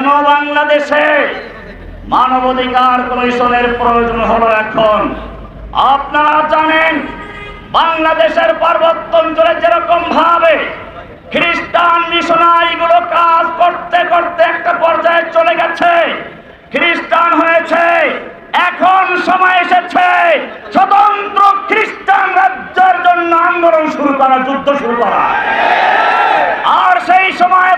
কেন বাংলাদেশে মানবাধিকার কমিশনের প্রয়োজন হলো এখন। আপনারা জানেন, বাংলাদেশের পার্বত্য অঞ্চলে যেরকম ভাবে খ্রিস্টান মিশনারিগুলো কাজ করতে করতে একটা পর্যায়ে চলে গেছে, খ্রিস্টান হয়েছে, এখন সময় এসেছে স্বতন্ত্র খ্রিস্টান রাজ্যের জন্য আন্দোলন শুরু করা, যুদ্ধ শুরু করা। আর সেই সময়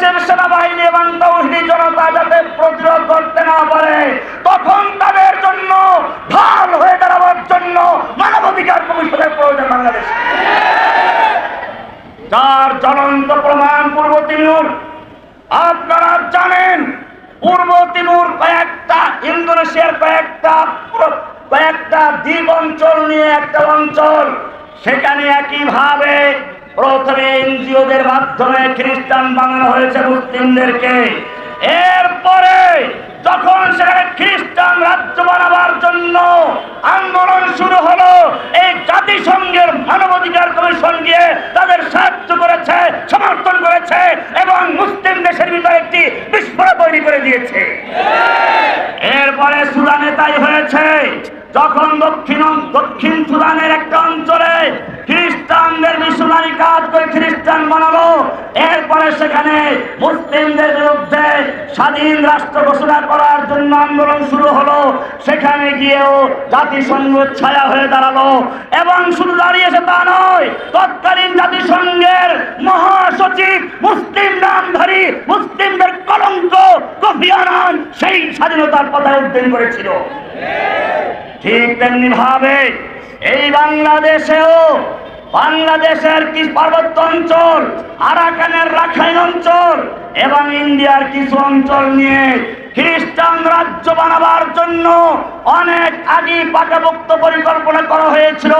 বাংলাদেশের সেনাবাহিনী এবং তৌহিদি জনতা যাতে প্রতিরোধ করতে না পারে, তখন তাদের জন্য ঢাল হয়ে দাঁড়াবার জন্য মানবাধিকার কমিশনের প্রয়োজন বাংলাদেশ। যার জ্বলন্ত প্রমাণ পূর্ব তিমুর, আপনারা জানেন, পূর্ব তিমুর কয়েকটা, ইন্দোনেশিয়ার কয়েকটা কয়েকটা দ্বীপ অঞ্চল নিয়ে একটা অঞ্চল, সেখানে একইভাবে প্রথমে এনজিওদের মাধ্যমে খ্রিস্টান বানানো হয়েছে মুসলিমদেরকে। এরপরে যখন সেখানে খ্রিস্টান রাজ্য বানাবার জন্য আন্দোলন শুরু হলো, এই জাতিসংঘের মানবাধিকার কমিশন গিয়ে তাদের সাহায্য করেছে, সমর্থন করেছে এবং মুসলিম দেশের ভিতরে একটি বিস্ফোরণ তৈরি করে দিয়েছে। এরপরে সুদানে তাই হয়েছে। যখন দক্ষিণ দক্ষিণ সুদানের একটা অঞ্চলে খ্রিস্টানদের মিশনারি কাজ করে খ্রিস্টান বানালো, এরপরে সেখানে মুসলিমদের বিরুদ্ধে স্বাধীন রাষ্ট্র ঘোষণা করার জন্য আন্দোলন শুরু হলো। সেখানে গিয়েও জাতিসংঘ ছায়া হয়ে দাঁড়াল এবং শুধু দাঁড়িয়েছে তা নয়, তৎকালীন জাতিসংঘের মহাসচিব, মুসলিম নামধারী, মুসলিমদের কলঙ্ক, কফি আনান, সেই স্বাধীনতার পথে উদ্দিন করেছিল। ঠিক তেমনি ভাবে এই বাংলাদেশেও বাংলাদেশের পার্বত্য অঞ্চল, আরাকানের রাখাইন অঞ্চল এবং ইন্ডিয়ার কিছু অঞ্চল নিয়ে খ্রিস্টান রাজ্য বানাবার জন্য অনেক আগে পাকাপোক্ত পরিকল্পনা করা হয়েছিল।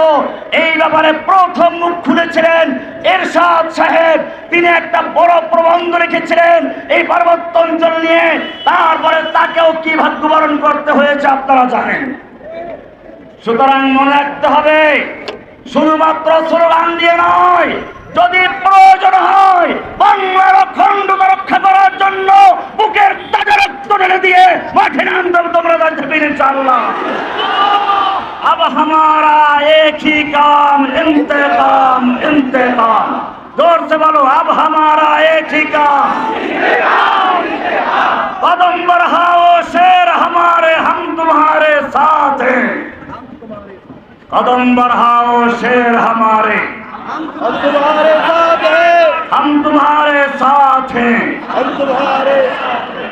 এই ব্যাপারে প্রথম মুখ খুলেছিলেন এরশাদ সাহেব। তিনি একটা বড় প্রবন্ধ রেখেছিলেন এই পার্বত্য অঞ্চল নিয়ে। তারপরে তাকেও কি ভাগ্যবরণ করতে হয়েছে আপনারা জানেন। সুতরাং মনে রাখতে হবে শুধুমাত্র স্লোগান দিয়ে নয় যদি প্রয়োজন হয় বাংলার অখণ্ডতা রক্ষা করার জন্য বুকের তাজা রক্ত ঢেলে দিয়ে মাঠে নামতে হবে তোমরা যাবে ইনশাআল্লাহ अब हमारा एक ही काम इंतकाम इंतकाम जोर से बोलो अब हमारा एक ही काम कदम बढ़ाओ कदम बढ़ाओ शेर हमारे हम तुम्हारे साथ हैं हम तुम्हारे साथ हैं हम तुम्हारे साथ हैं।